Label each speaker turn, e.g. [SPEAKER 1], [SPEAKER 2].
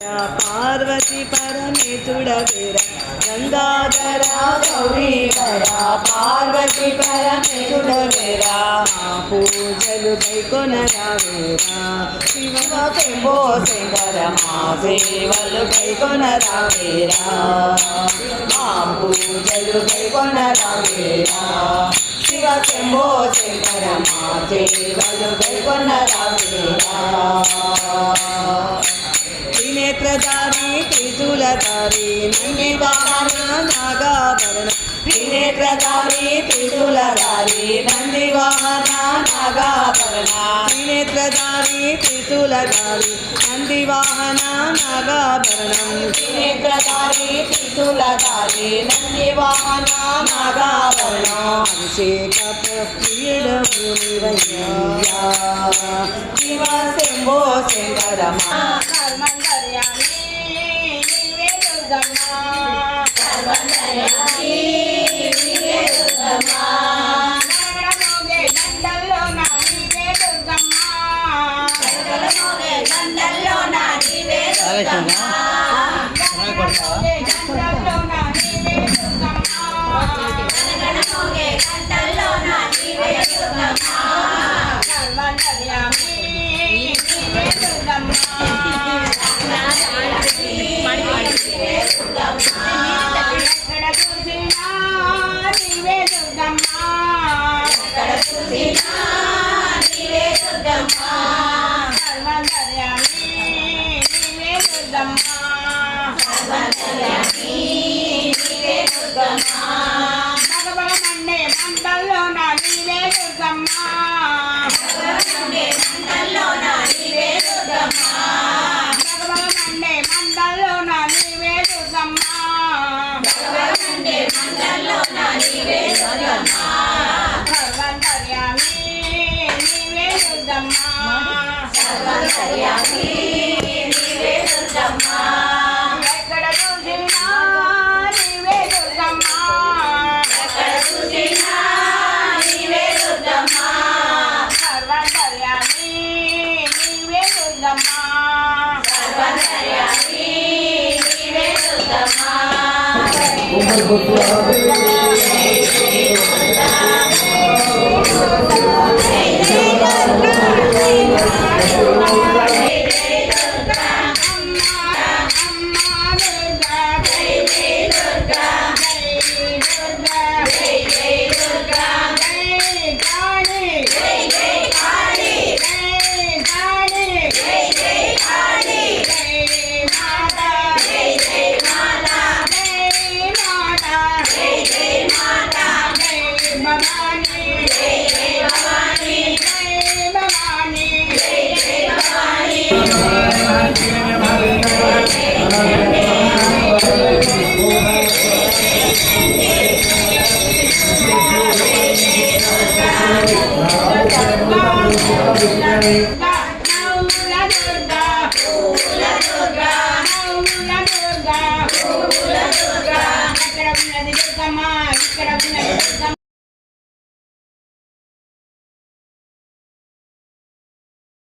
[SPEAKER 1] పార్వతి పరమేశుడ గంగాధరా గంగాధర పార్వతి పరమేశుడ పూజలు కైకొనరా వీర శివ శంభో శంకర మా సేవలు కైకొనరా వీర మా పూజలు కైకొనరా వీర శివ శంభో శంకర మా సేవలు కైకొనరా ತ್ರಿಶೂಲಧಾರಿ ನನ್ನೆ ವಾಹನ ನಾಗಾಭರಣ ತ್ರಿನೇತ್ರಧಾರಿ ತ್ರಿಶೂಲಧಾರಿ ನಂದಿ ವಾಹನ ನಾಗಾಭರಣ ತ್ರಿನೇತ್ರಧಾರಿ ತ್ರಿಶೂಲಧಾರಿ ನಂದಿ ವಾಹನ ನಾಗಾಭರಣ ತ್ರಿನೇತ್ರಧಾರಿ ತ್ರಿಶೂಲಧಾರಿ ನಂದಿ ವಾಹನ ನಾಗಾಭರಣ ಅಭಿಷೇಕ ಪ್ರಕ್ರಿಯೆಯ ಶಿವ ಶಂಭೋ
[SPEAKER 2] ಶಂಕರ ಕರ್ಮಂದರ್ಯಾಮಿ దుర్గమ్మా సర్వంతర్యామి నీవే దుర్గమ్మా ఎక్కడ చూసినా నీవే దుర్గమ్మా ఎక్కడ చూసినా నీవే దుర్గమ్మా సర్వంతర్యామి నీవే దుర్గమ్మా సర్వంతర్యామి నీవే దుర్గమ్మా భవానీ జై ఇక్కడ ఉన్నది దుర్గమ్మ ఇక్కడ ఉన్నది దుర్గమ్మ